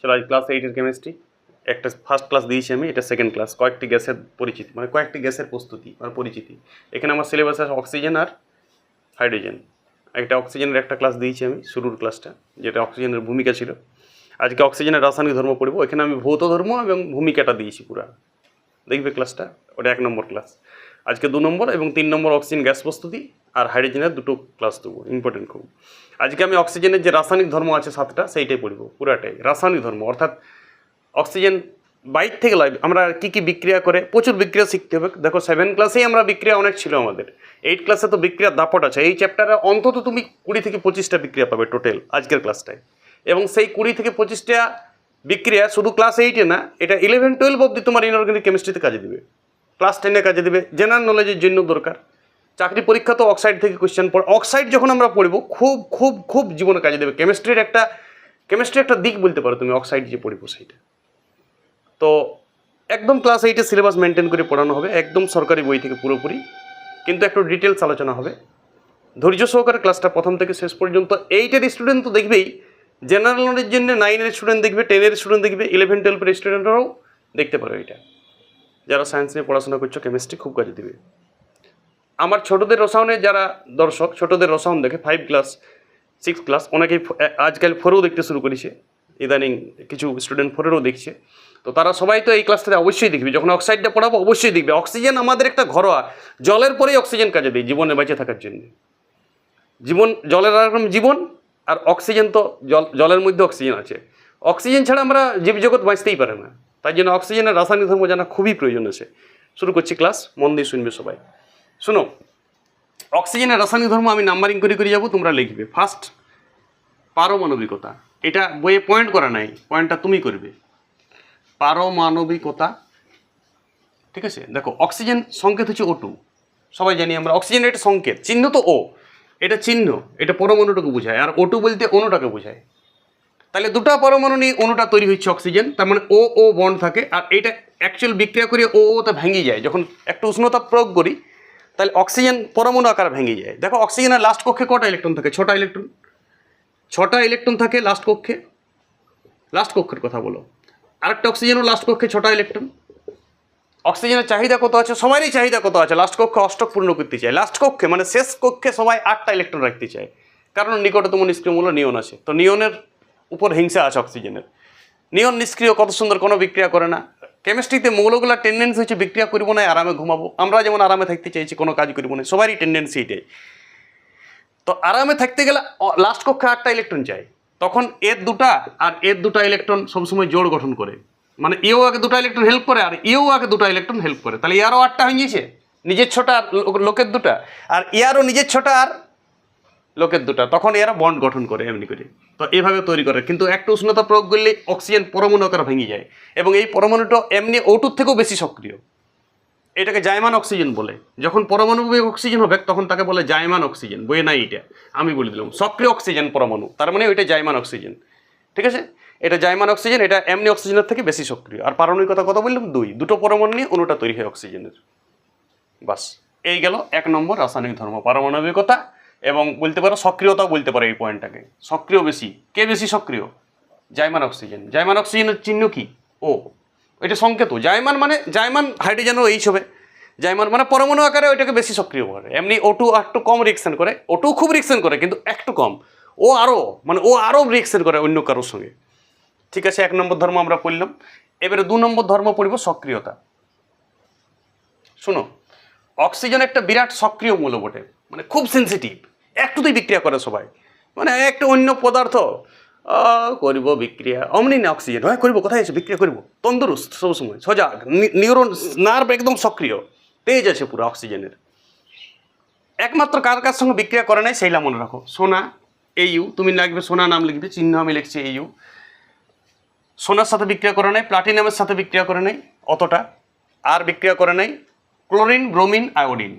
চলো আজ ক্লাস এইটের কেমিস্ট্রি একটা ফার্স্ট ক্লাস দিয়েছি আমি, এটা সেকেন্ড ক্লাস কয়েকটি গ্যাসের পরিচিতি মানে কয়েকটি গ্যাসের প্রস্তুতি মানে পরিচিতি। এখানে আমার সিলেবাস আছে অক্সিজেন আর হাইড্রোজেন একটা অক্সিজেনের একটা ক্লাস দিয়েছি আমি, শুরুর ক্লাসটা যেটা অক্সিজেনের ভূমিকা ছিল। আজকে অক্সিজেনের রাসায়নিক ধর্ম পড়ব, এখানে আমি ভৌত ধর্ম এবং ভূমিকাটা দিয়েছি পুরা। দেখবে ক্লাসটা ওটা এক নম্বর ক্লাস আজকে দু নম্বর এবং তিন নম্বর অক্সিজেন গ্যাস প্রস্তুতি আর হাইড্রোজেনের দুটো ক্লাস দেবো ইম্পর্টেন্ট খুব। আজকে আমি অক্সিজেনের যে রাসায়নিক ধর্ম আছে সাতটা, সেইটাই পড়ব, পুরাটাই। রাসায়নিক ধর্ম, অর্থাৎ অক্সিজেন বাইর থেকে লয় আমরা কী কী বিক্রিয়া করে, প্রচুর বিক্রিয়া শিখতে হবে। দেখো সেভেন ক্লাসেই আমরা বিক্রিয়া অনেক ছিল আমাদের। এইট ক্লাসে তো বিক্রিয়ার দাপট আছে। এই চ্যাপ্টারে অন্তত তুমি কুড়ি থেকে পঁচিশটা বিক্রিয়া পাবে টোটাল আজকের ক্লাসটায় এবং সেই কুড়ি থেকে পঁচিশটা বিক্রিয়া শুধু ক্লাস এইটে না, এটা ইলেভেন টুয়েলভ অবধি তোমার ইনঅর্গানিক কেমিস্ট্রিতে কাজে দিবে। ক্লাস টেনে কাজে দেবে। জেনারেল নলেজের জন্য দরকার। চাকরি পরীক্ষা তো অক্সাইড থেকে কোয়েশ্চেন পড়ে অক্সাইড যখন আমরা পড়ব, খুব খুব খুব জীবনে কাজে দেবে। কেমিস্ট্রির একটা কেমিস্ট্রির একটা দিক বলতে পারো তুমি অক্সাইড যে পড়ব সেইটা। তো একদম ক্লাস এইটে সিলেবাস মেনটেন করে পড়ানো হবে, একদম সরকারি বই থেকে পুরোপুরি। কিন্তু একটু ডিটেলস আলোচনা হবে। ধৈর্য সহকারে ক্লাসটা প্রথম থেকে শেষ পর্যন্ত। এইটের স্টুডেন্ট তো দেখবেই জেনারেল নলেজের জন্য নাইনের স্টুডেন্ট দেখবে টেনের স্টুডেন্ট দেখবে ইলেভেন টুয়েলভের স্টুডেন্টরাও দেখতে পারো এটা যারা সায়েন্স নিয়ে পড়াশোনা করছ কেমিস্ট্রি খুব কাজে দিবে। আমার ছোটদের রসায়নে যারা দর্শক, ছোটদের রসায়ন দেখে ফাইভ ক্লাস সিক্স ক্লাস অনেকেই আজকাল ফোরেও দেখতে শুরু করেছে। ইদানিং কিছু স্টুডেন্ট ফোরেরও দেখছে। তো তারা সবাই তো এই ক্লাসটাতে অবশ্যই দেখবে। যখন অক্সাইডটা পড়াবো, অবশ্যই দেখবে। অক্সিজেন আমাদের একটা ঘরোয়া। জলের পরেই অক্সিজেন কাজে দেয় জীবনে বেঁচে থাকার জন্য। জীবন, জলের আর জীবন, আর অক্সিজেন তো জল, জলের মধ্যে অক্সিজেন আছে। অক্সিজেন ছাড়া আমরা জীবজগৎ বাঁচতেই পারে না। তাই জন্য অক্সিজেনের রাসায়নিক ধর্ম জানা খুবই প্রয়োজন আছে। শুরু করছি ক্লাস মন দিয়ে শুনবে সবাই। শুনো, অক্সিজেনের রাসায়নিক ধর্ম আমি নাম্বারিং করে করে যাব, তোমরা লিখবে। ফার্স্ট পারমাণবিকতা। এটা বইয়ে পয়েন্ট করা নাই পয়েন্টটা তুমি করবে। পারমাণবিকতা, ঠিক আছে? দেখো, অক্সিজেন সংকেত হচ্ছে ও টু সবাই জানি আমরা, অক্সিজেন এটা সংকেত, চিহ্ন তো ও এটা চিহ্ন, এটা পরমাণুটাকে বোঝায়, আর ও টু বলতে অণুটাকে বোঝায়। তাহলে দুটো পরমাণু নিয়ে অণুটা তৈরি হচ্ছে অক্সিজেন, তার মানে ও ও বন্ড থাকে, আর এটা অ্যাকচুয়াল বিক্রিয়া করে ও ওটা ভেঙে যায়। যখন একটু উষ্ণতা প্রয়োগ করি তাহলে অক্সিজেন পরমাণু আকার ভেঙে যায়। দেখো অক্সিজেনের লাস্ট কক্ষে কটা ইলেকট্রন থাকে? ছটা ইলেকট্রন ছটা ইলেকট্রন থাকে লাস্ট কক্ষে। লাস্ট কক্ষের কথা বলো। আরেকটা অক্সিজেনও লাস্ট কক্ষে ছটা ইলেকট্রন অক্সিজেনের চাহিদা কত আছে? সবারই চাহিদা কত আছে? লাস্ট কক্ষে অষ্টক পূর্ণ করতে চায়। লাস্ট কক্ষে মানে শেষ কক্ষে সবাই আটটা ইলেকট্রন রাখতে চায়। কারণ নিকটতম নিষ্ক্রিয় মূল্য নিয়ন আছে। তো নিয়নের উপর হিংসা আছে অক্সিজেনের নিয়ন নিষ্ক্রিয় কত সুন্দর কোনো বিক্রিয়া করে না। কেমিস্ট্রিতে মৌলগুলোর টেন্ডেন্সি হচ্ছে বিক্রিয়া করব না, আরামে ঘুমাবো। আমরা যেমন আরামে থাকতে চাইছি, কোনো কাজ করব না, সবারই টেন্ডেন্সি এটাই। তো আরামে থাকতে গেলে লাস্ট কক্ষে আটটা ইলেকট্রন চাই। তখন এর দুটা আর এর দুটা ইলেকট্রন সবসময় জোড় গঠন করে। মানে এও আগে দুটা ইলেকট্রন হেল্প করে, আর এও আগে দুটা ইলেকট্রন হেল্প করে। তাহলে ইয়ারও আটটা হয়ে গিয়েছে? নিজের ছটা আর লোকের দুটা। আর ইয়ারও নিজের ছটা আর লোকের দুটা, তখন এরা বন্ড গঠন করে এমনি করে। তো এভাবে তৈরি করে। কিন্তু একটু উষ্ণতা প্রয়োগ করলে অক্সিজেন পরমাণু আকার ভেঙে যায়। এবং এই পরমাণুটা এমনি ওটুর থেকেও বেশি সক্রিয়। এটাকে জায়মান অক্সিজেন বলে। যখন পরমাণবিক অক্সিজেন হবে, তখন তাকে বলে জায়মান অক্সিজেন বইয়ে নাই এটা। আমি বলে দিলাম, সক্রিয় অক্সিজেন পরমাণু। তার মানে ওইটা জায়মান অক্সিজেন ঠিক আছে? এটা জায়মান অক্সিজেন এটা এমনি অক্সিজেনের থেকে বেশি সক্রিয়। আর পারমাণবিকতা কথা বললাম, দুই। দুটো পরমাণু নিয়ে অণুটা তৈরি হয় অক্সিজেনের বাস। এই গেল এক নম্বর রাসায়নিক ধর্ম। পারমাণবিকতা এবং বলতে পারো সক্রিয়তাও বলতে পারো এই পয়েন্টটাকে সক্রিয় বেশি। কে বেশি সক্রিয়? জাইমান অক্সিজেন। জাইমান অক্সিজেনের চিহ্ন কি? ও। এটা সংকেত। জাইমান মানে জাইমান হাইড্রোজেনও এই হবে জাইমান মানে পরমাণু আকারে ওইটাকে বেশি সক্রিয় করে। এমনি ওটু একটু কম রিয়েকশন করে। ওটু খুব রিয়েকশন করে, কিন্তু একটু কম। ও আরও মানে ও আরও রিয়েকশন করে অন্য কারোর সঙ্গে। ঠিক আছে, এক নম্বর ধর্ম আমরা পড়লাম। এবারে দু নম্বর ধর্ম পড়ব সক্রিয়তা। শোনো, অক্সিজেন একটা বিরাট সক্রিয় মূল্য বটে। মানে খুব সেন্সিটিভ একটুতেই বিক্রিয়া করে সবাই। মানে একটা অন্য পদার্থ করিব বিক্রিয়া। অমনি না অক্সিজেন হ্যাঁ করিব, কোথায় আছে? বিক্রিয়া করিব। তন্দুরুস্ত সবসময় সজাগ। নিউরন নার্ভ একদম সক্রিয়। তেজ আছে পুরো অক্সিজেনের একমাত্র কার কার সঙ্গে বিক্রিয়া করে নাই সেইটা মনে রাখো। সোনা এইউ তুমি লিখবে সোনা, নাম লিখবে, চিহ্ন আমি লিখছি এইউ সোনার সাথে বিক্রিয়া করে নাই প্লাটিনামের সাথে বিক্রিয়া করে নাই, অতটা। আর বিক্রিয়া করে নাই chlorine bromine iodine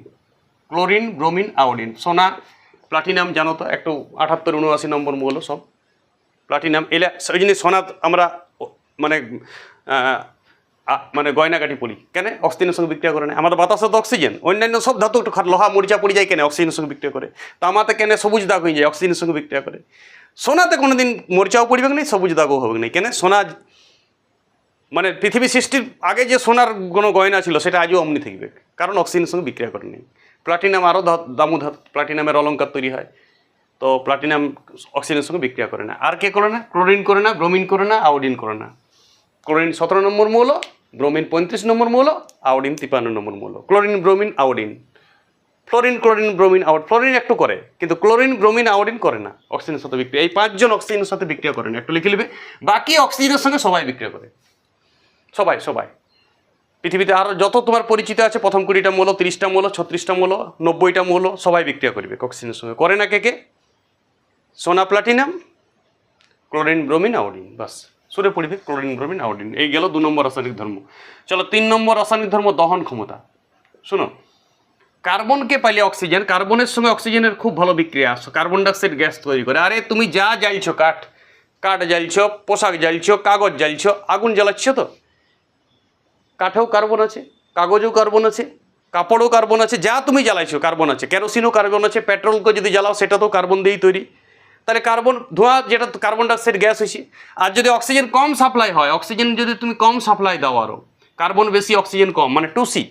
chlorine bromine iodine সোনা প্লাটিনাম জানো তো? একটু আটাত্তর উনআশি নম্বর মৌল সব। প্লাটিনাম, এলে ওই জন্য সোনা আমরা মানে মানে গয়নাগাটি পড়ি কেন? অক্সিজেনের সঙ্গে বিক্রিয়া করে না। আমাদের বাতাসে তো অক্সিজেন। অন্যান্য সব ধাতু একটু লোহা, মরিচা পড়ে যায় কেন? অক্সিজেনের সঙ্গে বিক্রিয়া করে। তামাতে কেন সবুজ দাগ হয়ে যায়? অক্সিজেনের সঙ্গে বিক্রিয়া করে। সোনাতে কোনোদিন মরিচাও পড়বে না সবুজ দাগও হবে না কেন? সোনা মানে পৃথিবী সৃষ্টির আগে যে সোনার কোনো গয়না ছিল, সেটা আজও অমনি থাকবে কারণ অক্সিজেনের সঙ্গে বিক্রিয়া করে নেই। প্লাটিনাম আরও দামু প্লাটিনামের অলঙ্কার তৈরি হয়। তো প্লাটিনাম অক্সিজেনের সঙ্গে বিক্রিয়া করে না। আর কে করে না? ক্লোরিন করে না, ব্রোমিন করে না, আয়োডিন করে না। ক্লোরিন সতেরো নম্বর মৌল, ব্রোমিন পঁয়ত্রিশ নম্বর মৌল, আয়োডিন তিপ্পান্ন নম্বর মৌল। Chlorine, bromine, iodine. Fluorine, chlorine, bromine out fluorine একটু করে, কিন্তু ক্লোরিন, ব্রোমিন আউডিন করে না। অক্সিজেনের সাথে বিক্রিয়া এই পাঁচজন অক্সিজেনের সাথে বিক্রিয়া করে না। একটু লিখে নেবে বাকি অক্সিজেনের সঙ্গে সবাই বিক্রিয়া করে। সবাই সবাই। পৃথিবীতে আরও যত তোমার পরিচিত আছে, প্রথম কুড়িটা মৌল, তিরিশটা মৌল, ছত্রিশটা মৌল, নব্বইটা মৌল, সবাই বিক্রিয়া করবে অক্সিজেনের সঙ্গে। করে না কে কে? সোনা প্লাটিনাম ক্লোরিন ব্রোমিন আয়োডিন বাস। সুরে পড়বে ক্লোরিন ব্রোমিন আয়োডিন এই গেল দু নম্বর রাসায়নিক ধর্ম। চলো তিন নম্বর রাসায়নিক ধর্ম, দহন ক্ষমতা। শোনো কার্বনকে পাইলে অক্সিজেন কার্বনের সঙ্গে অক্সিজেনের খুব ভালো বিক্রিয়া আসো কার্বন ডাইঅক্সাইড গ্যাস তৈরি করে। আরে, তুমি যা জ্বালছো, কাঠ কাঠ জ্বালছো, পোশাক জ্বালছো, কাগজ জ্বালছো, আগুন জ্বালাচ্ছ তো? কাঠেও কার্বন আছে, কাগজেও কার্বন আছে, কাপড়ও কার্বন আছে, যা তুমি জ্বালাইছো কার্বন আছে। কেরোসিনও কার্বন আছে, পেট্রোলকে যদি জ্বালাও সেটা তো কার্বন দিয়েই তৈরি। তাহলে কার্বন, ধোঁয়া যেটা কার্বন ডাইঅক্সাইড গ্যাস হয়েছে আর যদি অক্সিজেন কম সাপ্লাই হয়, অক্সিজেন যদি তুমি কম সাপ্লাই দাও আরও কার্বন বেশি, অক্সিজেন কম মানে টু সি,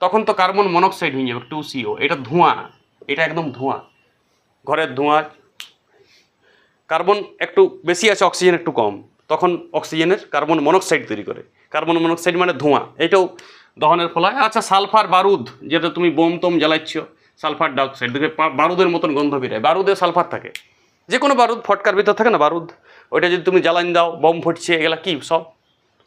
তখন তো কার্বন মনোক্সাইড হয়ে যাবে, টু সিও এটা ধোঁয়া, এটা একদম ধোঁয়া। ঘরের ধোঁয়া, কার্বন একটু বেশি আছে, অক্সিজেন একটু কম, তখন অক্সিজেনের কার্বন মনোক্সাইড তৈরি করে। কার্বন মনোক্সাইড মানে ধোঁয়া। এটাও দহনের ফল হয়। আচ্ছা সালফার বারুদ, যেটা তুমি বোম তোম জ্বালাচ্ছ, সালফার ডাইঅক্সাইড, দেখবে বারুদের মতন গন্ধ বেরোয়। বারুদে সালফার থাকে। যে কোনো বারুদ, ফটকার ভিতর থাকে না বারুদ? ওইটা যদি তুমি জ্বালান দাও, বোম ফুটছে, এগুলা কি সব?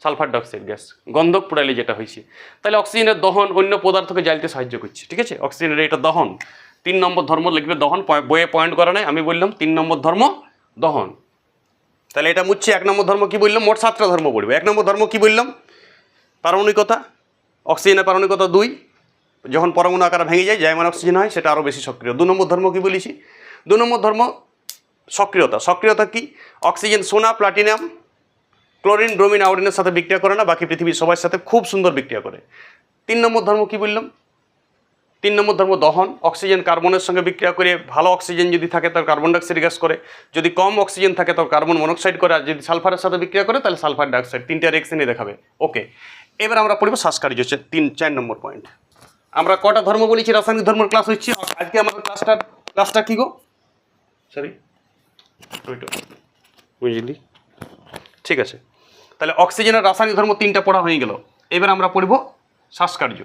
Sulphur dioxide gas. গন্ধক পুড়াইলে যেটা হয়েছে। তাহলে অক্সিজেনের দহন অন্য পদার্থকে জ্বালতে সাহায্য করছে, ঠিক আছে? অক্সিজেনের এটা দহন। তিন নম্বর ধর্ম লিখবে দহন। বইয়ে পয়েন্ট করা নাই, আমি বললাম তিন নম্বর ধর্ম দহন। তাহলে এটা মুচ্ছে এক নম্বর ধর্ম কি বললাম? মোট সাতটা ধর্ম পড়বে। এক নম্বর ধর্ম কি বললাম? পারমাণবিকতা, অক্সিজেনের পারমাণবিকতা দুই, যখন পরমাণু আকারে ভেঙে যায়, জায়মান অক্সিজেন হয়, সেটা আরও বেশি সক্রিয়। দু নম্বর ধর্ম কী বলেছি? দু নম্বর ধর্ম সক্রিয়তা। সক্রিয়তা কি? অক্সিজেন, সোনা, প্লাটিনাম, ক্লোরিন, ব্রোমিন, আয়োডিনের সাথে বিক্রিয়া করে না, বাকি পৃথিবীর সবার সাথে খুব সুন্দর বিক্রিয়া করে। তিন নম্বর ধর্ম কি বললাম? তিন নম্বর ধর্ম দহন। অক্সিজেন কার্বনের সঙ্গে বিক্রিয়া করে ভালো অক্সিজেন যদি থাকে, তার কার্বন ডাইঅক্সাইড গ্যাস করে। যদি কম অক্সিজেন থাকে, তার কার্বন মনোক্সাইড করে। আর যদি সালফারের সাথে বিক্রিয়া করে, তাহলে সালফার ডাইঅক্সাইড। তিনটা রিয়েকশনই দেখাবে। ওকে। এবার আমরা পড়ব হচ্ছে তিন, চার নম্বর পয়েন্ট আমরা কটা ধর্ম বলেছি? রাসায়নিক ধর্মের ক্লাস হচ্ছে আজকে আমাদের ক্লাসটা ক্লাসটা কি গো? সরি বুঝলি ঠিক আছে। তাহলে অক্সিজেনের রাসায়নিক ধর্ম তিনটা পড়া হয়ে গেল। এবার আমরা পড়ব শ্বাসকার্য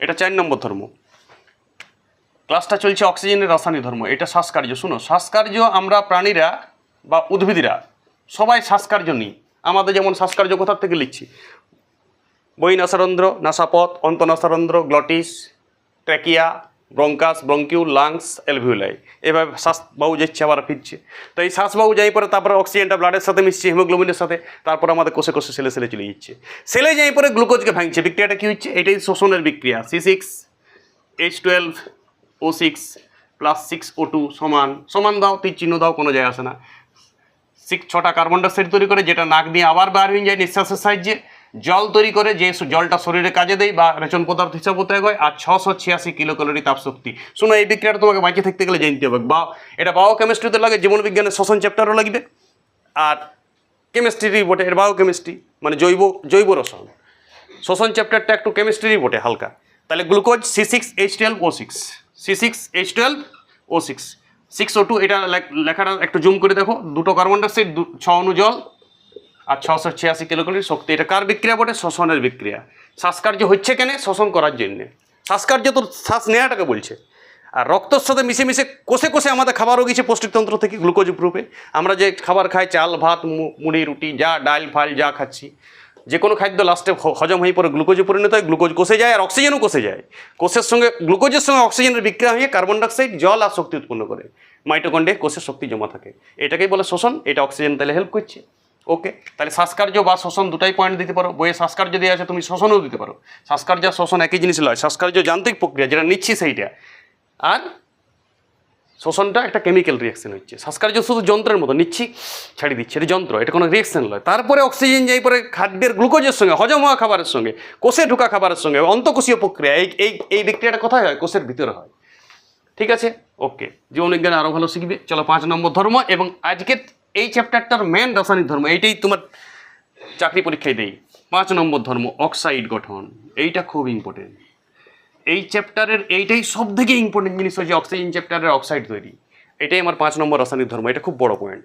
এটা চার নম্বর ধর্ম। ক্লাসটা চলছে অক্সিজেনের রাসায়নিক ধর্ম। এটা শ্বাসকার্য শুনো শ্বাসকার্য আমরা প্রাণীরা বা উদ্ভিদরা সবাই শ্বাসকার্য নিই। আমাদের যেমন শ্বাসকার্য কোথার থেকে লিখছি? বই নাসারন্ধ্র নাসাপথ, অন্তনাসারন্ধ্র, glottis, trachea, bronchus, ব্রঙ্কিউ, lungs alveoli এভাবে শ্বাসবাহু যাচ্ছে, আবার ফিরছে। তো এই শ্বাসবাহু যাই পরে তারপরে অক্সিজেনটা ব্লাডের সাথে মিশছে হিমোগ্লোবিনের সাথে, তারপর আমাদের কোষে কোষে সেলে সেলে চলে যাচ্ছে। সেলে যাই পরে গ্লুকোজকে ভাঙছে। বিক্রিয়াটা কী হচ্ছে? এটাই শোষণের বিক্রিয়া। C six H twelve O six plus six O two সমান। সমান দাও, তীর চিহ্ন দাও, কোনো যায় আসে না। সিক্স ছটা কার্বন ডাইঅক্সাইড তৈরি করে, যেটা নাক দিয়ে আবার বার হয়ে যায় নিঃশ্বাসের সাহায্যে। জল তৈরি করে যে জলটা শরীরে কাজে দেয় বা রেচন পদার্থ হিসাবে ত্যাগ হয়, আর ছশো ছিয়াশি কিলো ক্যালোরি তাপশক্তি। শোনো, এই বিক্রিয়াটা তোমাকে বাঁচিয়ে থাকতে গেলে জানতে হবে। বা এটা বায়ো কেমিস্ট্রিতে লাগে, জীবন বিজ্ঞানের শ্বসন চ্যাপ্টারও লাগবে। আর কেমিস্ট্রি বটে এর বায়ো কেমিস্ট্রি মানে জৈব জৈব রসায়ন। শ্বসন চ্যাপ্টারটা একটু কেমিস্ট্রি বটে হালকা। তাহলে glucose C six H twelve O six C six H twelve O six six O two এটা লেখাটা একটু জুম করে দেখো। দুটো কার্বন ডাইঅক্সাইড ছ অনু জল আর ছশো ছিয়াশি কিলোক্যালোরি শক্তি, এটা কার বিক্রিয়া বটে? শ্বসনের বিক্রিয়া। শ্বাসকার্য হচ্ছে কেন? শ্বসন করার জন্যে। শ্বাসকার্য তো শ্বাস নেওয়াটাকে বলছে। আর রক্তর সাথে মিশে মিশে কোষে কোষে আমাদের খাবারও গেছে পৌষ্টিকতন্ত্র থেকে গ্লুকোজ রূপে আমরা যে খাবার খাই, চাল, ভাত মুড়ি, রুটি, যা ডাল, ফাল, যা খাচ্ছি, যে কোনো খাদ্য লাস্টে হজম হয়ে পরে গ্লুকোজে পরিণত হয়, গ্লুকোজ কোষে যায় আর অক্সিজেনও কোষে যায়। কোষের সঙ্গে, গ্লুকোজের সঙ্গে অক্সিজেনের বিক্রিয়া হয়ে কার্বন ডাইঅক্সাইড, জল আর শক্তি উৎপন্ন করে। মাইটোকন্ডে কোষের শক্তি জমা থাকে। এটাকেই বলে শোষণ, এটা অক্সিজেন তাহলে হেল্প করছে। ওকে তাহলে শ্বাসকার্য বা শোষণ দুটাই পয়েন্ট দিতে পারো। বইয়ে শ্বাসকার্য দিয়ে আছে, তুমি শোষণও দিতে পারো। শ্বাসকার্য আর শোষণ একই জিনিস নয় শ্বাসকার্য যান্ত্রিক প্রক্রিয়া, যেটা নিচ্ছি সেইটা। আর শোষণটা একটা কেমিক্যাল রিয়াকশন হচ্ছে। শ্বাসকার্য শুধু যন্ত্রের মতো, নিচ্ছি ছাড়ি দিচ্ছে। এটা যন্ত্র, এটা কোনো রিয়াকশন নয় তারপরে অক্সিজেন যাই পরে খাদ্যের গ্লুকোজের সঙ্গে হজম হওয়া খাবারের সঙ্গে, কোষে ঢোকা খাবারের সঙ্গে, অন্তকোষীয় প্রক্রিয়া, এই এই এই বিক্রিয়াটা কোথায় হয়? কোষের ভিতরে হয়। ঠিক আছে? ওকে জীবনবিজ্ঞান আরও ভালো শিখবে। চলো পাঁচ নম্বর ধর্ম এবং আজকে এই চ্যাপ্টারটার মেন রাসায়নিক ধর্ম, এইটাই তোমার চাকরি পরীক্ষায় দেই। পাঁচ নম্বর ধর্ম অক্সাইড গঠন, এইটা খুব ইম্পর্টেন্ট এই চ্যাপ্টারের এইটাই সব থেকে ইম্পর্টেন্ট জিনিস হচ্ছে অক্সিজেন চ্যাপ্টারের অক্সাইড তৈরি। এটাই আমার পাঁচ নম্বর রাসায়নিক ধর্ম, এটা খুব বড় পয়েন্ট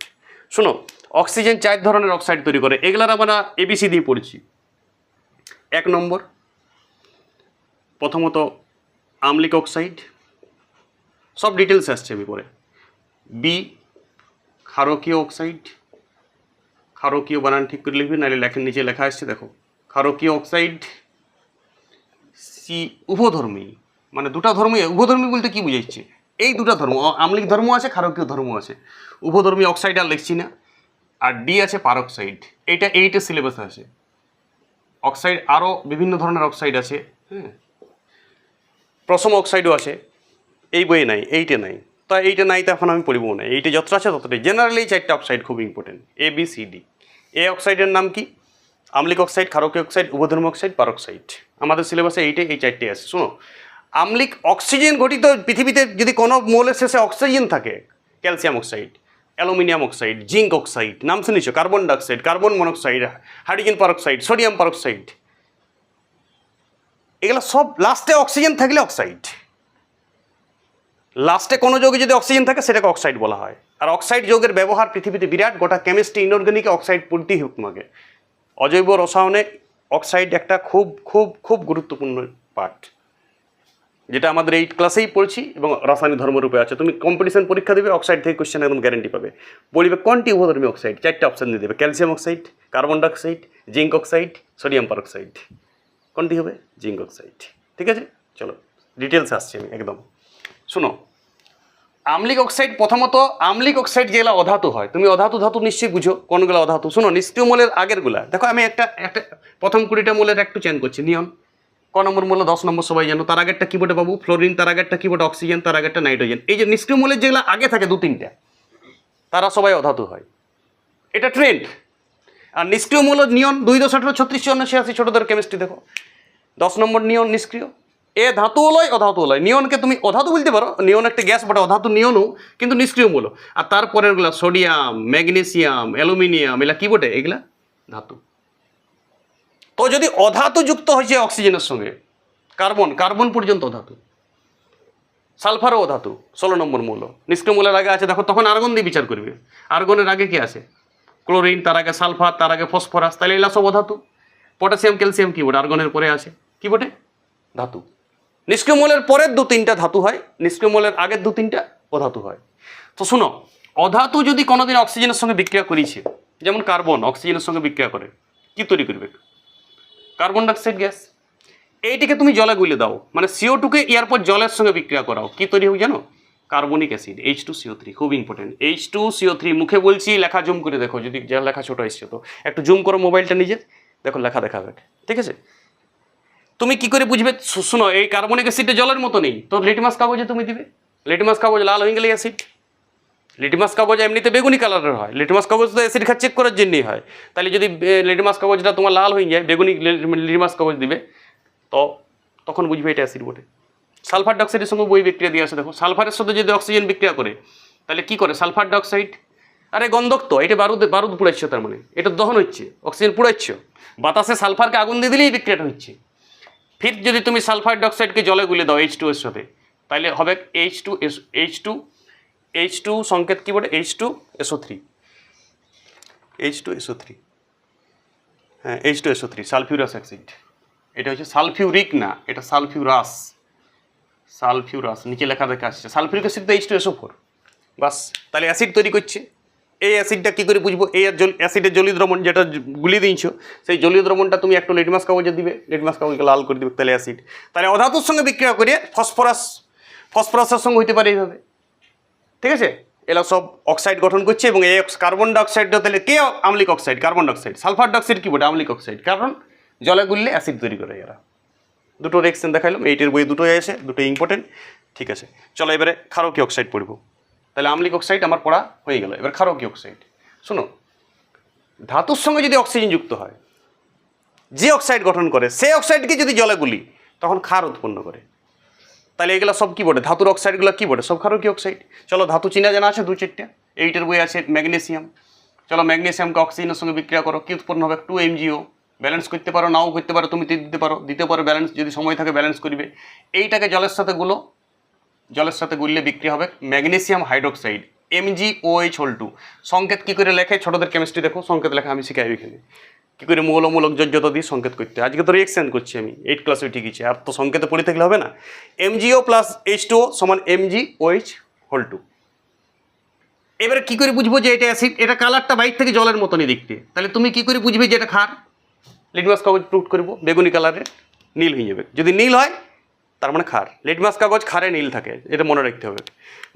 শোনো অক্সিজেন চার ধরনের অক্সাইড তৈরি করে, এগুলার আমরা এবিসি দিয়ে পড়ছি। এক নম্বর, প্রথমত আমলিক অক্সাইড সব ডিটেলস আসছে আমি পরে। বি ক্ষারকীয় অক্সাইড ক্ষারকীয় বানান ঠিক করে লিখবি, নাহলে লেখের নিচে লেখা আসছে, দেখো। ক্ষারকীয় অক্সাইড সি উভধর্মী মানে দুটা ধর্মী উভধর্মী বলতে কি বুঝাইছে এই দুটা ধর্ম আমলিক ধর্ম আছে ক্ষারকীয় ধর্ম আছে। উভধর্মী অক্সাইড আর লিখছি না। আর ডি আছে পারক্সাইড এইটা এইটা সিলেবাসে আছে। অক্সাইড আরও বিভিন্ন ধরনের অক্সাইড আছে হ্যাঁ। প্রথম অক্সাইডও আছে, এই বইয়ে নাই এইটা নাই। তা এইটা নাই তো এখন আমি পড়িবও না। এইটা যতটা আছে ততটাই। জেনারেলি চারটা অক্সাইড খুব important A B C D A অক্সাইডের নাম কি? আমলিক অক্সাইড ক্ষারকীয় অক্সাইড উভধর্ম অক্সাইড পারক্সাইড আমাদের সিলেবাসে এইটাই এই চারটে আছে, শোনো। আমলিক অক্সিজেন ঘটিত পৃথিবীতে যদি কোনো মৌলের শেষে অক্সিজেন থাকে calcium oxide aluminium oxide zinc oxide নাম শুনেছো? Carbon dioxide carbon monoxide hydrogen peroxide sodium peroxide এগুলো সব লাস্টে অক্সিজেন থাকলে অক্সাইড লাস্টে কোনো যোগে যদি অক্সিজেন থাকে, সেটাকে অক্সাইড বলা হয়। আর অক্সাইড যোগের ব্যবহার পৃথিবীতে বিরাট, গোটা কেমিস্ট্রি ইনঅর্গানিকে অক্সাইড পড়তেই হোক তোমাকে অজৈব রসায়নে অক্সাইড একটা খুব খুব খুব গুরুত্বপূর্ণ পার্ট যেটা আমাদের এইট ক্লাসেই পড়ছি এবং রাসায়নিক ধর্মরূপে আছে। তুমি কম্পিটিশন পরীক্ষা দেবে অক্সাইড থেকে কোশ্চেন একদম গ্যারেন্টি পাবে। বলবে কোনটি উভধর্মী অক্সাইড চারটে অপশান দিয়ে দেবে। Calcium oxide carbon dioxide zinc oxide sodium peroxide কোনটি হবে? জিঙ্ক অক্সাইড ঠিক আছে? চলো ডিটেলস আসছে আমি একদম। শুনো, আমলিক অক্সাইড প্রথমত, আমলিক অক্সাইড যেগুলো অধাতু হয়, তুমি অধাতু ধাতু নিশ্চয়ই বুঝো, কোনগুলো অধাতু? শুনো, নিষ্ক্রিয় মূলের আগেরগুলা। দেখো, আমি একটা একটা, প্রথম কুড়িটা মূলের একটু চেঞ্জ করছি, নিয়ন। ক নম্বর মূল্য দশ নম্বর সবাই জানো, তার আগেরটা কিবোর্ডে পাবো ফ্লোরিন তার আগেরটা কিবোর্ড অক্সিজেন তার আগেরটা নাইট্রোজেন এই যে নিষ্ক্রিয় মূলের যেগুলো আগে থাকে, দু, তিনটা, তারা সবাই অধাতু হয়। এটা ট্রেন্ড আর নিষ্ক্রিয় মূল নিয়ন, দুই দশ আঠারো, ছত্রিশ, চুয়ান্ন, ছিয়াশি, ছোটোদের কেমিস্ট্রি দেখো। দশ নম্বর নিয়ন নিষ্ক্রিয়। এ ধাতু লয় অধাতু লয় নিয়নকে তুমি অধাতু বলতে পারো। নিয়ন একটা গ্যাস বটে অধাতু নিয়নও কিন্তু নিষ্ক্রিয় মূল। আর তারপরেরগুলো সোডিয়াম, ম্যাগনেসিয়াম, অ্যালুমিনিয়াম, এগুলা কি বটে? এগুলা ধাতু। তো যদি অধাতু যুক্ত হয়েছে অক্সিজেনের সঙ্গে, কার্বন কার্বন পর্যন্ত অধাতু। সালফারও অধাতু, ষোলো নম্বর মূল। নিষ্ক্রিয় মূলের আগে আছে, দেখো, তখন আর্গন দিয়ে বিচার করবে। আর্গনের আগে কি আছে? ক্লোরিন, তার আগে সালফার, তার আগে ফসফরাস, তাহলে এগুলা সব অধাতু। পটাশিয়াম, ক্যালসিয়াম কি বটে? আর্গনের পরে আছে। কি বটে? ধাতু। নিষ্ক্রিয় মূলের পরের দু তিনটা ধাতু হয় নিষ্ক্রিয় মূলের আগের দু তিনটা অধাতু হয়। তো শুনো, অধাতু যদি কোনোদিন অক্সিজেনের সঙ্গে বিক্রিয়া করিছে, যেমন কার্বন অক্সিজেনের সঙ্গে বিক্রিয়া করে, কি তৈরি করবে? Carbon dioxide gas. এইটিকে তুমি জলে গুলে দাও মানে সিও টুকে এরপর জলের সঙ্গে বিক্রিয়া করাও। কি তৈরি হোক জানো? Carbonic acid H two C O three খুব important H two C O three মুখে বলছি, লেখা জুম করে দেখো, যদি যা লেখা ছোটো এসছে তো। একটু জুম করো মোবাইলটা নিজের, দেখো লেখা দেখাবে। ঠিক আছে? তুমি কি করে বুঝবে? শুনো, এই কার্বনিক অ্যাসিডটা জলের মতো নেই। তো লিটমাস কাগজে তুমি দিবে? লিটমাস কাগজ লাল হয়ে গেলে অ্যাসিড লিটমাস কাগজ এমনিতে বেগুনি কালারের হয়। লিটমাস কাগজ তো অ্যাসিড খা চেক করার জন্যই হয়। তাহলে যদি লিটমাস কাগজটা তোমার লাল হয়ে যায়, বেগুনি লিটমাস কাগজ দিবে, তো তখন বুঝবে এটা অ্যাসিড বটে। সালফার ডাইঅক্সাইডের সঙ্গে বই বিক্রিয়া দিয়ে আসে দেখো। সালফারের সাথে যদি অক্সিজেন বিক্রিয়া করে তাহলে কি করে? সালফার ডাইঅক্সাইড, আরে গন্ধক তো, এটা বারুদ বারুদ পুড়াচ্ছ তার মানে। এটা দহন হচ্ছে অক্সিজেন পুড়াচ্ছ। বাতাসে সালফারকে আগুন দিয়ে দিলেই বিক্রিয়াটা হচ্ছে। ফির যদি তুমি সালফার ডাইঅক্সাইডকে জলে গুলে দাও এইচ টু এর সাথে তাহলে হবে H two S H two H two সংকেত কী বলে H two S O three H two S O three হ্যাঁ H two S O three sulphurous acid এটা হচ্ছে সালফিউরিক না, এটা সালফিউরাস। সালফিউরাস, নিচে লেখা দেখা আসছে। সালফিউরিক অ্যাসিড তো H two S O four বাস তাহলে অ্যাসিড তৈরি করছে। এই অ্যাসিডটা কী করে বুঝব? এই অ্যাসিডের জলীয় দ্রবণ যেটা গুলি দিয়েছ, সেই জলীয় দ্রবণটা তুমি একটু লিটমাস কাগজে দিবে, লিটমাস কাগজকে লাল করে দিবে তাহলে অ্যাসিড। তাহলে অধাতুর সঙ্গে বিক্রিয়া করে ফসফরাস, ফসফরাসের সঙ্গে হইতে পারে এইভাবে। ঠিক আছে? এরা সব অক্সাইড গঠন করছে এবং এই কার্বন ডাইঅক্সাইডটা তাহলে কে আমলিক oxide carbon dioxide sulphur dioxide কী বলে আমলিক অক্সাইড কারণ জলে গুললে অ্যাসিড তৈরি করে এরা। দুটো রিয়েকশন দেখাইলাম, এইটের বই দুটোই আছে দুটো ইম্পর্টেন্ট ঠিক আছে? চলো এবারে ক্ষারকীয় অক্সাইড পড়ব। তাহলে আমলিক অক্সাইড আমার পড়া হয়ে গেল। এবার ক্ষারকীয় অক্সাইড। শোনো, ধাতুর সঙ্গে যদি অক্সিজেন যুক্ত হয়, যে অক্সাইড গঠন করে, সেই অক্সাইডকে যদি জলে গুলি, তখন ক্ষার উৎপন্ন করে। তাহলে এগুলো সব কী বটে? ধাতুর অক্সাইডগুলো কী বটে? সব ক্ষারকীয় অক্সাইড। চলো, ধাতু চিনা জানা আছে দু চারটে। এইটের বই আছে ম্যাগনেসিয়াম। চলো, ম্যাগনেসিয়ামকে অক্সিজেনের সঙ্গে বিক্রিয়া করো। কি উৎপন্ন হবে? টু এমজিও। ব্যালেন্স করতে পারো, নাও করতে পারো, তুমি দিতে পারো। দিতে পারো, ব্যালেন্স যদি সময় থাকে ব্যালেন্স করবে। এইটাকে জলের সাথে গুলো জলের সাথে গুললে বিক্রি হবে magnesium hydroxide M G O H whole two সংকেত কী করে লেখে? ছোটদের কেমিস্ট্রি দেখো, সংকেত লেখা আমি শিখাই এখানে। কী করে মৌলমূলক যোজ্যতা দিয়ে সংকেত করতে আজকে তো রিয়েকশন করছি আমি এইট ক্লাসে ঠিক আছে। আর তো সংকেতে পড়ে থাকলে হবে না? এমজিও প্লাস এইচ টু সমান এমজি ওএইচ হোল টু এবারে কী করে বুঝব যে এটা অ্যাসিড এটা কালারটা বাইর থেকে জলের মতনই দেখতে। তাহলে তুমি কী করে বুঝবে যে এটা খার লিটমাস কাগজ প্রুফ করব, বেগুনি কালারের নীল হয়ে যাবে। যদি নীল হয় তার মানে খার লিটমাস কাগজ খারে নীল থাকে, এটা মনে রাখতে হবে।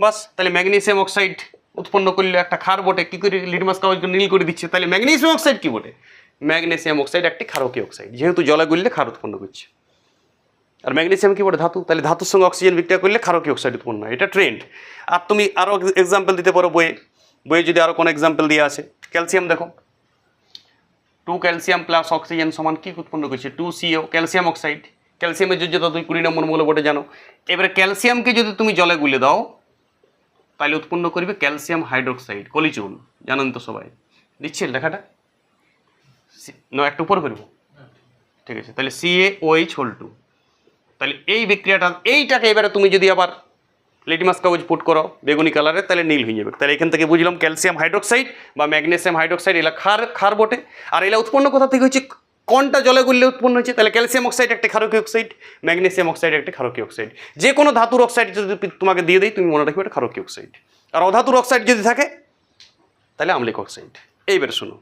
বাস, তাহলে ম্যাগনেসিয়াম অক্সাইড উৎপন্ন করলে একটা খার বটে, কী করে লিটমাস কাগজকে নীল করে দিচ্ছে? তাহলে ম্যাগনেসিয়াম অক্সাইড কী বটে? ম্যাগনেসিয়াম অক্সাইড একটি ক্ষারকীয় অক্সাইড, যেহেতু জলে গুললে ক্ষার উৎপন্ন করছে। আর ম্যাগনেসিয়াম কি বলে ধাতু। তাহলে ধাতুর সঙ্গে অক্সিজেন বিক্রিয়া করলে ক্ষারকীয় অক্সাইড উৎপন্ন হয়। এটা ট্রেন্ড আর তুমি আরও এক্সাম্পল দিতে পারো বইয়ে। বইয়ে যদি আরও কোনো এক্সাম্পল দিয়ে আছে। ক্যালসিয়াম দেখো। টু ক্যালসিয়াম প্লাস অক্সিজেন সমান কি উৎপন্ন করছে? টু সিও ক্যালসিয়াম অক্সাইড ক্যালসিয়ামের যোজ্যতা তুই কুড়ি নম্বর মূল্য বটে জানো। এবারে ক্যালসিয়ামকে যদি তুমি জলে গুলে দাও, তাহলে উৎপন্ন করবে ক্যালসিয়াম হাইড্রোক্সাইড কলিচুল জানেন তো সবাই। দিচ্ছে লেখাটা? না, একটু উপর করব। ঠিক আছে, তাহলে সিএ ওএইচ হোল টু তাহলে এই বিক্রিয়াটা, এইটাকে এবারে তুমি যদি আবার লিটমাস কাগজ পুট করো, বেগুনি কালারে তাহলে নীল হয়ে যাবে। তাহলে এখান থেকে বুঝলাম ক্যালসিয়াম হাইড্রোক্সাইড বা ম্যাগনেসিয়াম হাইড্রোক্সাইড, এলা খার খার বটে। আর এলা উৎপন্ন কোথা থেকে হচ্ছে? কোনটা জলে গুললে উৎপন্ন হয়েছে? তাহলে ক্যালসিয়াম অক্সাইড একটা ক্ষারকীয় অক্সাইড, ম্যাগনেসিয়াম অক্সাইড একটা ক্ষারকীয় অক্সাইড। যে কোনো ধাতুর অক্সাইড যদি তোমাকে দিয়ে দেয় তুমি মনে রাখবে এটা ক্ষারকীয় অক্সাইড। আর অধাতুর অক্সাইড যদি থাকে, তাহলে আম্লিক অক্সাইড। এইবারে শোনো,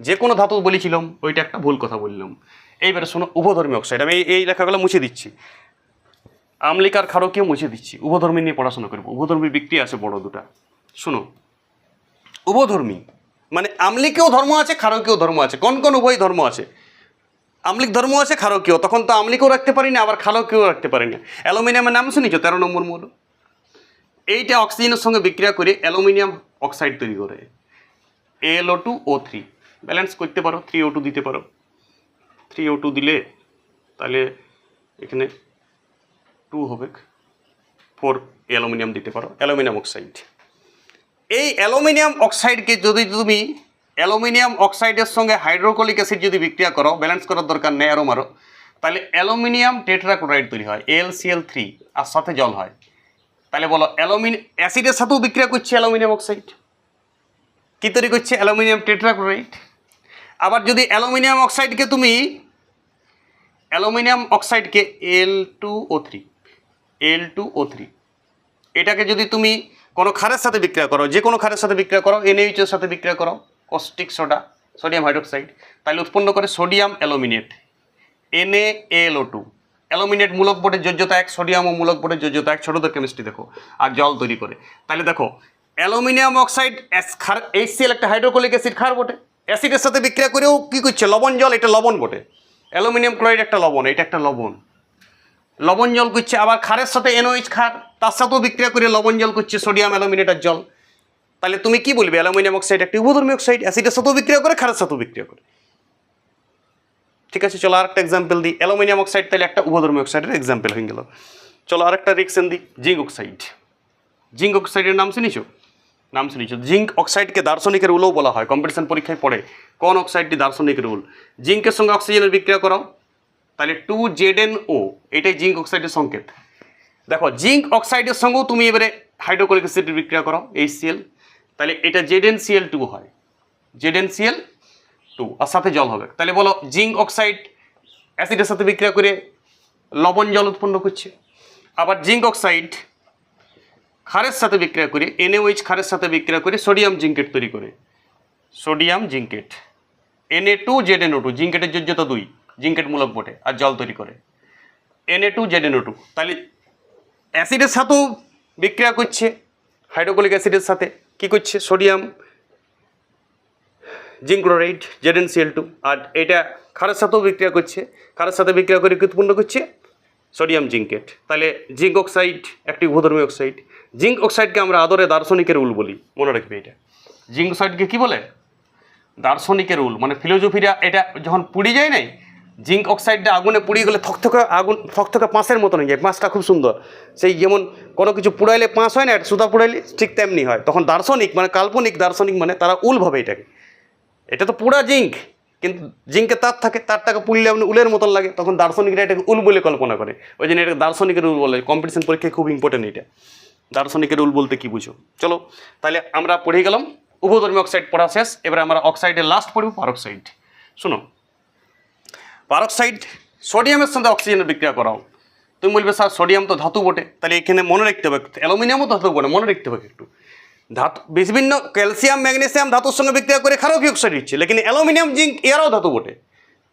যে কোনো ধাতু বলেছিলাম, ওইটা একটা ভুল কথা বললাম। এইবারে শোনো, উভধর্মী অক্সাইড, আমি এই- এই লেখাগুলো মুছে দিচ্ছি। আমলিক আর ক্ষারকীয় মুছে দিচ্ছি, উভধর্মী নিয়ে পড়াশোনা করব। উভধর্মী বিক্রি আছে বড় দুটা। শোনো, উভধর্মী মানে আমলিকেও ধর্ম আছে, ক্ষারকীয় ধর্ম আছে। কোন কোন উভয় ধর্ম আছে? আমলিক ধর্ম আছে ক্ষারকীয় তখন তো আমলিকও রাখতে পারি না আবার ক্ষারকীয় রাখতে পারি না অ্যালুমিনিয়ামের নাম শুনেছো? তেরো নম্বর মূল। এইটা অক্সিজেনের সঙ্গে বিক্রিয়া করে অ্যালুমিনিয়াম অক্সাইড তৈরি করে। LO two, O three. Balance করতে পারো, থ্রি ও টু দিতে পারো। থ্রি ও টু দিলে তাহলে এখানে টু হবে। ফোর অ্যালুমিনিয়াম দিতে পারো, অ্যালুমিনিয়াম অক্সাইড। এই অ্যালুমিনিয়াম অক্সাইডকে যদি তুমি অ্যালুমিনিয়াম অক্সাইডের সঙ্গে হাইড্রোক্লিক অ্যাসিড যদি বিক্রিয়া করো ব্যালেন্স করার দরকার নেই আরও মারো, তাহলে অ্যালুমিনিয়াম টেট্রাক্লোরাইড তৈরি হয় এল সিএল থ্রি আর সাথে জল হয়। তাহলে বলো অ্যালুমিনিয়াম অ্যাসিডের সাথেও বিক্রিয়া করছে অ্যালুমিনিয়াম অক্সাইড? কী তৈরি করছে অ্যালুমিনিয়াম টেট্রাক্লোরাইড? আবার যদি অ্যালুমিনিয়াম অক্সাইডকে তুমি, aluminium অক্সাইডকে L two O three L two O three এটাকে যদি তুমি কোনো খারের সাথে বিক্রিয়া করো, যে কোনো খারের সাথে বিক্রিয়া করো এর সাথে বিক্রিয়া করো কস্টিক সোডা সোডিয়াম হাইড্রোক্সাইড তাহলে উৎপন্ন করে sodium aluminate NaAlO2 two aluminate মূলক বোর্ডের যোজ্যতা এক সোডিয়াম ও মূলক বোর্ডের যোজ্যতা এক, ছোটোদের কেমিস্ট্রি দেখো, আর জল তৈরি করে। তাহলে দেখো অ্যালুমিনিয়াম অক্সাইড খার এইচসিএল একটা হাইড্রোক্লিক অ্যাসিড খার বটে। অ্যাসিডের সাথে বিক্রিয়া করেও কী করছে? লবণ জল, এটা লবণ বটে। অ্যালুমিনিয়াম ক্লোরাইড একটা লবণ, এটা একটা লবণ। লবণ জল করছে, আবার খারের সাথে এনওইচ খার তার সাথেও বিক্রিয়া করে লবণ জল করছে সোডিয়াম অ্যালুমিনেটার জল। তাহলে তুমি কি বলবে? অ্যালুমিনিয়াম অক্সাইড একটি উভধর্মী অক্সাইড, অ্যাসিডের সাথেও বিক্রিয়া করে, খারের সাথেও বিক্রিয়া করে। ঠিক আছে, চলো আরেকটা এক্সাম্পল দিই। অ্যালুমিনিয়াম অক্সাইড তাহলে একটা উভধর্মী অক্সাইডের এক্সাম্পল হয়ে গেল। চলো আরেকটা রিক্সেন দিই। Zinc oxide. জিঙ্ক অক্সাইডের নাম শুনেছো? নাম শুনেছো। জিঙ্ক অক্সাইডকে দার্শনিকের উলও বলা হয়। কম্পিটিশন পরীক্ষায় পড়ে। কোন অক্সাইডটি দার্শনিক রুল জিঙ্কের সঙ্গে অক্সিজেনের বিক্রিয়া করাও। তাহলে টু জেড এন ও এটাই জিঙ্ক অক্সাইডের সংকেত। দেখো, জিঙ্ক অক্সাইডের সঙ্গেও তুমি এবারে হাইড্রোক্লিক অ্যাসিডের বিক্রিয়া করো এইচ সিএল তাহলে এটা জেড এন সিএল টু হয়। জেড এন সিএল টু আর সাথে জল হবে। তাহলে বলো, জিঙ্ক অক্সাইড, অ্যাসিডের সাথে বিক্রিয়া করে লবণ জল উৎপন্ন করছে। আবার জিঙ্ক অক্সাইড, ক্ষারের সাথে বিক্রিয়া করে এনএওএইচ ক্ষারের সাথে বিক্রিয়া করে সোডিয়াম জিঙ্কেট তৈরি করে। Sodium zincate NA two, Z NO two, জিঙ্কেটের যোজ্যতা দুই, জিঙ্কেট মূলক বটে, আর জল তৈরি করে। NA two, Z NO two, তাহলে অ্যাসিডের সাথেও বিক্রিয়া করছে হাইড্রোক্লিক অ্যাসিডের সাথে। কি করছে? Sodium zinc chloride Z CL two আর এটা ক্ষারের সাথেও বিক্রিয়া করছে। ক্ষারের সাথে বিক্রিয়া করে কি উৎপন্ন করছে সোডিয়াম জিঙ্কেট তাহলে জিঙ্ক অক্সাইড একটি উভধর্মী অক্সাইড জিঙ্ক অক্সাইডকে আমরা আদরে দার্শনিকের উল বলি। মনে রাখবে এটা। জিঙ্ক অক্সাইডকে কী বলে? দার্শনিকের উল মানে ফিলোজফিরা এটা যখন পুড়ি যায় নাই জিঙ্ক অক্সাইডটা আগুনে পুড়িয়ে গেলে থকথকে আগুন, থকথকে পাঁচের মতন হয়ে যায়। পাঁচটা খুব সুন্দর। সেই যেমন কোনো কিছু পুড়াইলে পাঁচ হয় না এটা সুতা পুড়াইলে ঠিক তেমনি হয়। তখন দার্শনিক মানে কাল্পনিক দার্শনিক মানে তারা উল ভাবে এটাকে। এটা তো পুরা জিঙ্ক, কিন্তু জিঙ্কে তার থাকে, তারটাকে পুড়লে আপনি উলের মতন লাগে। তখন দার্শনিকরা এটাকে উল বলে কল্পনা করে। ওই জন্য এটাকে দার্শনিকের উল বলে। কম্পিটিশন পরীক্ষায় খুব ইম্পর্টেন্ট এটা। দার্শনিকের উল বলতে কি বুঝো? চলো, তাহলে আমরা পড়ে গেলাম। উভধর্মী অক্সাইড পড়া শেষ। এবারে আমরা অক্সাইডের লাস্ট পড়ব পারক্সাইড শোনো পারক্সাইড সোডিয়ামের সঙ্গে অক্সিজেনের বিক্রিয়া করাও। তুমি বলবে, স্যার, সোডিয়াম তো ধাতু বটে। তাহলে এখানে মনে রাখতে হবে, অ্যালুমিনিয়ামও ধাতু বটে, মনে রাখতে হবে একটু। ধাতু বিভিন্ন ক্যালসিয়াম, ম্যাগনেসিয়াম ধাতুর সঙ্গে বিক্রিয়া করে ক্ষারকীয় অক্সাইড হচ্ছে লেকিন অ্যালুমিনিয়াম, জিঙ্ক, এরাও ধাতু বটে।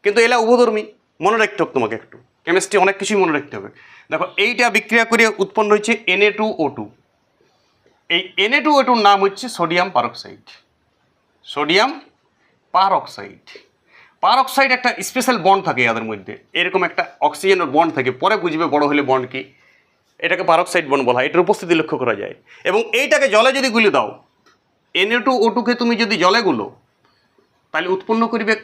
কিন্তু এলা উভধর্মী, মনে রাখতে হবে তোমাকে একটু। কেমিস্ট্রি অনেক কিছুই মনে রাখতে হবে। দেখো, এইটা বিক্রিয়া করে উৎপন্ন হচ্ছে এনএ টু ও টু এই এনএ টু ও টুর নাম হচ্ছে sodium peroxide. Sodium peroxide. Peroxide একটা স্পেশাল বন্ড থাকে এদের মধ্যে। এরকম একটা অক্সিজেনের বন্ড থাকে। পরে বুঝবে বড় হলে বন্ড কি? এটাকে পারক্সাইড বন্ড বলা হয়। এটার উপস্থিতি লক্ষ্য করা যায়। এবং এইটাকে জলে যদি গুলে দাও এনএ টু ও টুকে তুমি যদি জলে গুলো, তাহলে উৎপন্ন করবে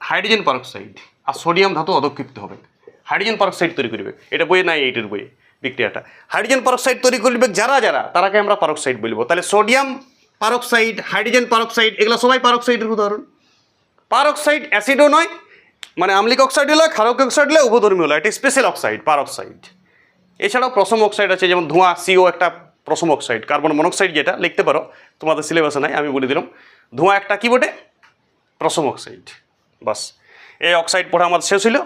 হাইড্রোজেন পারক্সাইড আর সোডিয়াম ধাতু অধক্ষিপ্ত হবে। হাইড্রোজেন পারক্সাইড তৈরি করবে। এটা বইয়ে নাই এইটার বইয়ে বিক্রিয়াটা। হাইড্রোজেন পারক্সাইড তৈরি করবে যারা যারা, তারাকে আমরা পারক্সাইড বলব। তাহলে সোডিয়াম পারক্সাইড, হাইড্রোজেন পারক্সাইড, এগুলো সবাই পারক্সাইডের উদাহরণ। পারক্সাইড অ্যাসিডও নয় মানে আম্লিক অক্সাইড হলো, ক্ষারক অক্সাইড হলে উভধর্মী হলো, এটা স্পেশাল অক্সাইড পারক্সাইড। এছাড়াও প্রসম অক্সাইড আছে, যেমন ধোঁয়া সিও একটা প্রসম অক্সাইড কার্বন মনোক্সাইড যেটা, লিখতে পারো, তোমাদের সিলেবাসে নাই, আমি বলে দিলাম। ধোঁয়া একটা কি বটে? প্রসম অক্সাইড বাস। এই অক্সাইড পড়া আমাদের শেষ হইল,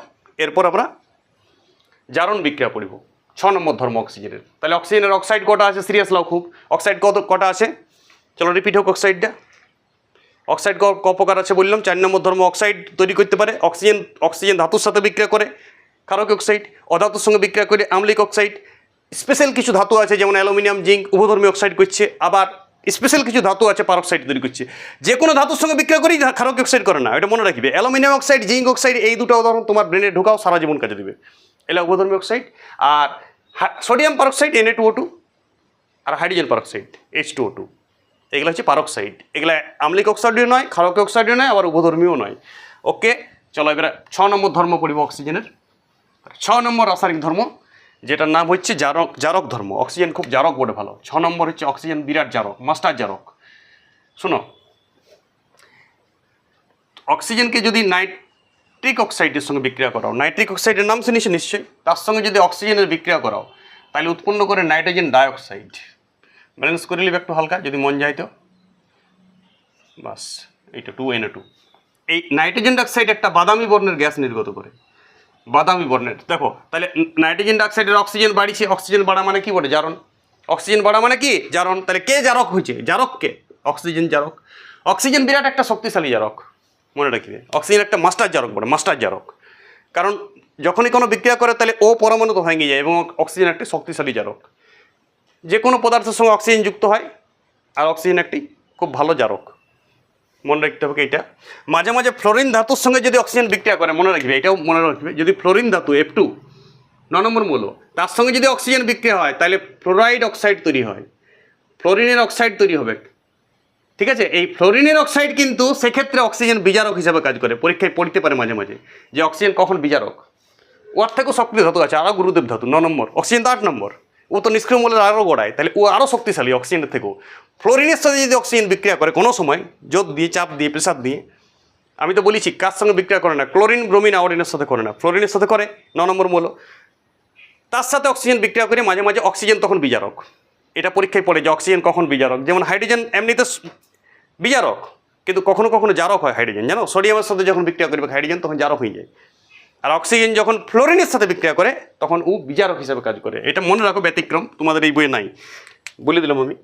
এরপর আমরা জারণ বিক্রিয়া পড়িব ছ নম্বর ধর্ম অক্সিজেনের তাহলে অক্সিজেনের অক্সাইড কটা আছে? সিরিয়াস লাও খুব। অক্সাইড কত, কটা আছে? চলো রিপিট হোক অক্সাইডটা অক্সাইড ক প্রকার আছে বললাম, চার নম্বর ধর্ম অক্সাইড তৈরি করতে পারে, অক্সিজেন অক্সিজেন ধাতুর সাথে বিক্রিয়া করে কারক অক্সাইড, অধাতুর সঙ্গে বিক্রিয়া করে, আম্লিক অক্সাইড, স্পেশাল কিছু ধাতু আছে, যেমন অ্যালুমিনিয়াম, জিঙ্ক, উভধর্মী অক্সাইড করছে, আবার স্পেশাল কিছু ধাতু আছে পারক্সাইড তৈরি করছে। যে কোনো ধাতুর সঙ্গে বিক্রিয়া করেই ক্ষারক অক্সাইড করে না, এটা মনে রাখবে। অ্যালুমিনিয়াম অক্সাইড, জিঙ্ক অক্সাইড, এই দুটো উদাহরণ তোমার ব্রেনে ঢোকাও, সারা জীবন কাজে দেবে। এলা উভধর্মী অক্সাইড, আর sodium peroxide N two O two আর hydrogen peroxide H two O two এগুলো হচ্ছে পারক্সাইড। এগুলা আম্লিক অক্সাইডও নয় ক্ষারক অক্সাইডও নয়, আবার উভধর্মীও নয়। ওকে, চলো এবারে ছ নম্বর ধর্ম পড়িব অক্সিজেনের। ছ নম্বর রাসায়নিক ধর্ম, যেটার নাম হচ্ছে জারক জারক ধর্ম। অক্সিজেন খুব জারক বলে ভালো। ছ নম্বর হচ্ছে অক্সিজেন বিরাট জারক, মাস্টার জারক। শোনো, অক্সিজেনকে যদি নাইট্রিক অক্সাইডের সঙ্গে বিক্রিয়া করাও, নাইট্রিক অক্সাইডের নাম শুনেছি নিশ্চয়ই? তার সঙ্গে যদি অক্সিজেনের বিক্রিয়া করাও, তাহলে উৎপন্ন করে নাইট্রোজেন ডাইঅক্সাইড। ব্যালেন্স করে নিবে একটু হালকা, যদি মন যায় তো। বাস, এইটা টু এন টু এই নাইট্রোজেন ডাইঅক্সাইড একটা বাদামি বর্ণের গ্যাস নির্গত করে। বাদামি বর্ণের, দেখো, তাহলে নাইট্রোজেন ডাইঅক্সাইডের অক্সিজেন বাড়িছে অক্সিজেন বাড়া মানে কি বলে জারণ। অক্সিজেন বাড়া মানে কি? জারণ। তাহলে কে জারক হয়েছে? জারক কে? অক্সিজেন জারক। অক্সিজেন বিরাট একটা শক্তিশালী জারক, মনে রাখবে। অক্সিজেন একটা মাস্টার জারক বলে মাস্টার জারক। কারণ যখনই কোনো বিক্রিয়া করে, তাহলে ও পরমাণু তো ভেঙে যায় এবং অক্সিজেন একটা শক্তিশালী জারক। যে কোনো পদার্থের সঙ্গে অক্সিজেন যুক্ত হয়, আর অক্সিজেন একটি খুব ভালো জারক। মনে রাখতে হবে এটা? মাঝে মাঝে ফ্লোরিন ধাতুর সঙ্গে যদি অক্সিজেন বিক্রিয়া করে, মনে রাখবে, এটাও মনে রাখবে, যদি ফ্লোরিন ধাতু এফ টু ন নম্বর মূল, তার সঙ্গে যদি অক্সিজেন বিক্রিয়া হয়, তাহলে ফ্লোরাইড অক্সাইড তৈরি হয়। ফ্লোরিনের অক্সাইড তৈরি হবে। ঠিক আছে? এই ফ্লোরিনের অক্সাইড কিন্তু সেক্ষেত্রে অক্সিজেন বিজারক হিসাবে কাজ করে, পরীক্ষায় পড়তে পারে মাঝে মাঝে, যে অক্সিজেন কখন বিজারক। ওর থেকেও সক্রিয় ধাতু আছে, আরও গুরুদেব ধাতু, ন নম্বর অক্সিজেন তো আট নম্বর। ও তো নিষ্ক্রিয় মূলের আরও গোড়ায়। তাহলে ও আরও শক্তিশালী অক্সিজেনের থেকেও। ফ্লোরিনের সাথে যদি অক্সিজেন বিক্রিয়া করে কোনো সময় জোর দিয়ে, চাপ দিয়ে প্রেসার দিয়ে, আমি তো বলেছি, কার সঙ্গে বিক্রিয়া করে না, ক্লোরিন, ব্রোমিন আওরিনের সাথে করে না। ফ্লোরিনের সাথে করে, ন নম্বর মূল। তার সাথে অক্সিজেন বিক্রিয়া করে মাঝে মাঝে অক্সিজেন তখন বিজারক। এটা পরীক্ষায় পড়ে যে অক্সিজেন কখন বিজারক। যেমন হাইড্রোজেন এমনিতে বিজারক, কিন্তু কখনো কখনো জারক হয় হাইড্রোজেন জানো? সোডিয়ামের সাথে যখন বিক্রিয়া করবে হাইড্রোজেন তখন জারক হয়ে যায়। আর অক্সিজেন যখন ফ্লোরিনের সাথে বিক্রিয়া করে, তখন ও বিজারক হিসাবে কাজ করে। এটা মনে রাখো ব্যতিক্রম, তোমাদের এই বইয়ে নাই। বলে দিলাম আমি।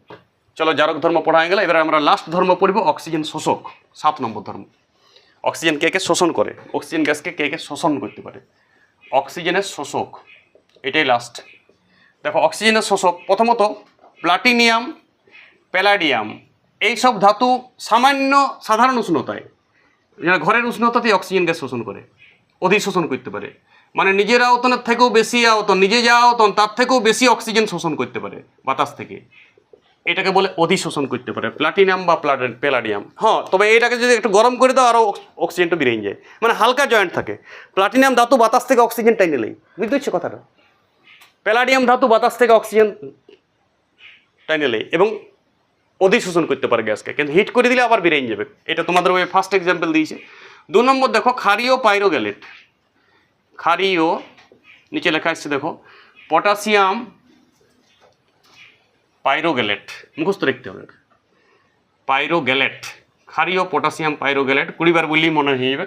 চলো জারক ধর্ম পড়া হয়ে গেল, এবার আমরা লাস্ট ধর্ম পড়ব, অক্সিজেন শোষক, সাত নম্বর ধর্ম। অক্সিজেন কে কে শোষণ করে? অক্সিজেন গ্যাসকে কে কে শোষণ করতে পারে? অক্সিজেনের শোষক, এটাই লাস্ট দেখো, অক্সিজেনের শোষক, প্রথমত প্লাটিনিয়াম প্যালাডিয়াম এইসব ধাতু সামান্য সাধারণ উষ্ণতায় ঘরের উষ্ণতাতেই অক্সিজেন গ্যাস শোষণ করে। অধিশোষণ করতে পারে। মানে নিজের আয়তনের থেকেও বেশি আয়তন, নিজে যা আয়তন, তার থেকেও বেশি অক্সিজেন শোষণ করতে পারে বাতাস থেকে। এটাকে বলে অধিশোষণ করতে পারে, প্লাটিনাম বা প্লাট- প্যালাডিয়াম হ্যাঁ তবে এটাকে যদি একটু গরম করে দাও আরও অক্সিজেনটা বেরিয়ে যায়। মানে হালকা জয়েন্ট থাকে। প্লাটিনাম ধাতু বাতাস থেকে অক্সিজেন টাইনে নেই বুঝতে পারছ কথাটা? প্যালাডিয়াম ধাতু বাতাস থেকে অক্সিজেন টাইনে নেই এবং অধিশোষণ করতে পারে গ্যাসকে। কিন্তু হিট করে দিলে আবার বেরিয়ে যাবে। এটা তোমাদের ওই ফার্স্ট এক্সাম্পল দিয়েছে। দু নম্বর দেখো, ক্ষারীয় পাইরোগ্যালেট। ক্ষারীয়, নিচে লেখা আসছে দেখো, পটাশিয়াম পাইরোগ্যালেট। মুখস্থ রাখতে হবে পাইরোগ্যালেট, ক্ষারীয় পটাশিয়াম পাইরোগ্যালেট, কুড়িবার বললেই মনে হয়ে যাবে।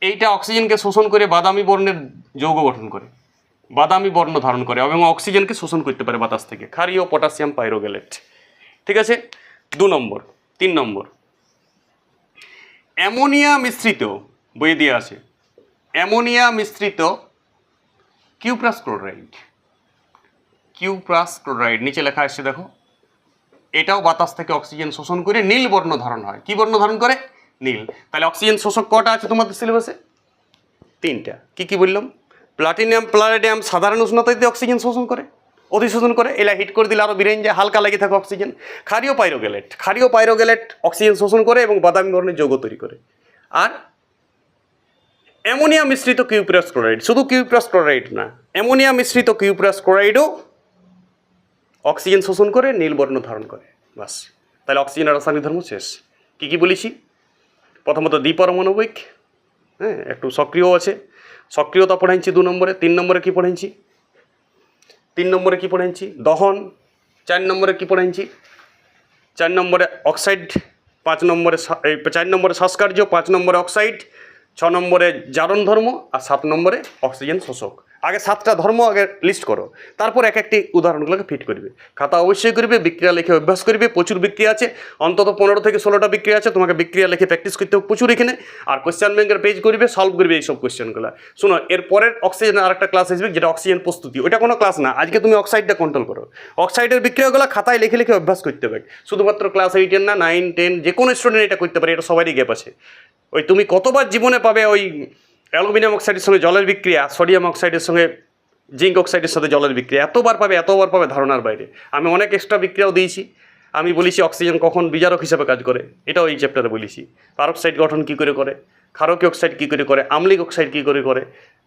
এইটা অক্সিজেনকে শোষণ করে বাদামি বর্ণের যৌগ গঠন করে। বাদামি বর্ণ ধারণ করে এবং অক্সিজেনকে শোষণ করতে পারে বাতাস থেকে। ক্ষারীয় পটাশিয়াম পাইরোগ্যালেট। ঠিক আছে? দু নম্বর, তিন নম্বর। অ্যামোনিয়া মিশ্রিত বইয়ে দিয়ে আছে। অ্যামোনিয়া মিশ্রিত কিউপ্রাস ক্লোরাইড কিউপ্রাস ক্লোরাইড নিচে লেখা আসছে দেখো। এটাও বাতাস থেকে অক্সিজেন শোষণ করে নীল বর্ণ ধারণ হয়। কি বর্ণ ধারণ করে? নীল। তাহলে অক্সিজেন শোষক কটা আছে তোমাদের সিলেবাসে? তিনটা। কি কি বললাম? প্লাটিনিয়াম প্লাটিনাম সাধারণ উষ্ণতাতে অক্সিজেন শোষণ করে। অধিশোষণ করে, এলা হিট করে দিলে আরও যায় হালকা লেগে থাকে অক্সিজেন। ক্ষারীয় পাইরোগ্যালেট ক্ষারীয় পাইরোগ্যালেট অক্সিজেন শোষণ করে এবং বাদামি বর্ণের যৌগ তৈরি করে। আর অ্যামোনিয়া মিশ্রিত কিউপ্রাস ক্লোরাইড। শুধু কিউপ্রাস ক্লোরাইড না, অ্যামোনিয়া মিশ্রিত কিউপ্রাস ক্লোরাইডও অক্সিজেন শোষণ করে, নীলবর্ণ ধারণ করে। বাস, তাহলে অক্সিজেনের রাসায়নিক ধর্ম শেষ। কী কী বলেছি? প্রথমত দ্বিপরমাণবিক হ্যাঁ একটু সক্রিয় আছে। সক্রিয়তা পড়াইছি দু নম্বরে, তিন নম্বরে কি পড়াইছি? তিন নম্বরে কি পড়েছি দহন, চার নম্বরে কি পড়েছি চার নম্বরে অক্সাইড, পাঁচ নম্বরে চার নম্বরে সংস্কার্য পাঁচ নম্বরে অক্সাইড ছ নম্বরে জারণ ধর্ম আর সাত নম্বরে অক্সিজেন শোষক। আগে সাতটা ধর্ম আগে লিস্ট করো। তারপর এক একটি উদাহরণগুলোকে ফিট করবে। খাতা অবশ্যই করবে, বিক্রিয়া লিখে অভ্যাস করবে, প্রচুর বিক্রিয়া আছে। অন্তত পনেরো থেকে ষোলোটা বিক্রিয়া আছে, তোমাকে বিক্রিয়া লিখে প্র্যাকটিস করতে হবে প্রচুর এখানে। আর কোয়েশ্চেন ব্যাংকের পেজ করবে সলভ করবে এইসব কোয়েশ্চেনগুলো শোনো এর পরের অক্সিজেনের আরেকটা ক্লাস আসবে, যেটা অক্সিজেন প্রস্তুতি। ওটা কোনো ক্লাস না। আজকে তুমি অক্সাইডটা কন্ট্রোল করো। অক্সাইডের বিক্রিয়াগুলো খাতায় লিখে লিখে অভ্যাস করতে হবে। শুধুমাত্র ক্লাস এইটের না নাইন টেন যে কোনো স্টুডেন্ট এটা করতে পারে, এটা সবারই গ্যাপ আছে। ওই তুমি কতবার জীবনে পাবে ওই অ্যালুমিনিয়াম অক্সাইডের সঙ্গে জলের বিক্রিয়া, সোডিয়াম অক্সাইডের সঙ্গে জিঙ্ক অক্সাইডের সাথে জলের বিক্রিয়া, এতবার পাবে এতবার পাবে ধারণার বাইরে। আমি অনেক এক্সট্রা বিক্রিয়াও দিয়েছি। আমি বলেছি অক্সিজেন কখন বিজারক হিসাবে কাজ করে, এটাও এই চ্যাপ্টারে বলেছি। পারক্সাইড গঠন কী করে করে, ক্ষারকীয় অক্সাইড কী করে করে, আম্লিক অক্সাইড কী করে করে,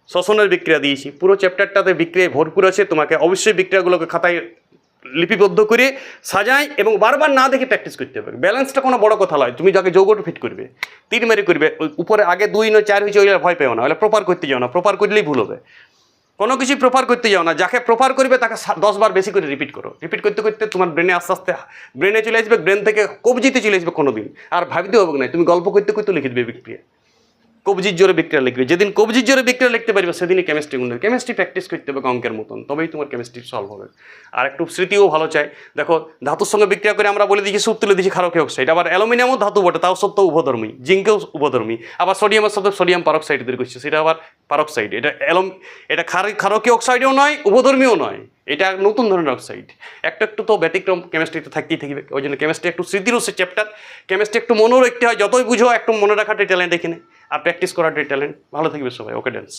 শ্বসনের বিক্রিয়া দিয়েছি। পুরো চ্যাপ্টারটাতে বিক্রিয়ায় ভরপুর আছে, তোমাকে অবশ্যই বিক্রিয়াগুলোকে খাতায় লিপিবদ্ধ করে সাজাই এবং বারবার না দেখে প্র্যাকটিস করতে হবে। ব্যালেন্সটা কোনো বড় কথা নয় তুমি যাকে যৌগটা ফিট করবে তিন মেরে করবে উপরে আগে দুই নয় চার হয়েছে ওইটা ভয় পেও না ওইটা প্রপার করতে যাও না প্রপার করলেই ভুল হবে। কোনো কিছুই প্রপার করতে যাও না, যাকে প্রপার করবে তাকে সা- দশ বার বেশি করে রিপিট করো। রিপিট করতে করতে তোমার ব্রেনে আস্তে আস্তে ব্রেনে চলে আসবে ব্রেন থেকে কবজিতে চলে আসবে কোনো দিন আর ভাবতে হবে না, তুমি গল্প করতে করতে লিখে দেবে বিক্রিয়া। কবজির জোরে বিক্রিয়া লিখবে। যেদিন কবজির জোরে বিক্রিয়া লিখতে পারবে, সেদিনই কেমিস্ট্রি গুণ কেমিস্ট্রি প্র্যাকটিস করতে হবে অঙ্কের মতন, তবেই তোমার কেমিস্ট্রি সলভ হবে। আর একটু স্মৃতিও ভালো চাই। দেখো, ধাতুর সঙ্গে বিক্রিয়া করে আমরা বলে দিচ্ছি সুপ তুলে দিচ্ছি ক্ষারকীয় অক্সাইড আবার অ্যালুমিনিয়ামও ধাতু বটে, তাও সত্য উভধর্মী জিঙ্কেও উভধর্মী আবার সোডিয়ামের সাথে সোডিয়াম পারক্সাইড তৈরি করছে, সেটা আবার পারক্সাইড এটা অ্যালম, এটা ক্ষার- ক্ষারকীয় অক্সাইডও নয় উভধর্মীও নয়। এটা নতুন ধরনের অক্সাইড একটা একটু তো ব্যতিক্রম কেমিস্ট্রিতে থাকতেই থাকবে। ওই জন্য কেমিস্ট্রি একটু স্মৃতিরও সে চ্যাপ্টার কেমিস্ট্রি একটু মনেও রাখতে হয়, যতই বুঝো, একটু মনে রাখাটাই ট্যালেন্ট এখানে। আর প্র্যাকটিস করাটাই ট্যালেন্ট ভালো থাকবে সবাই। ওকে ড্যান্স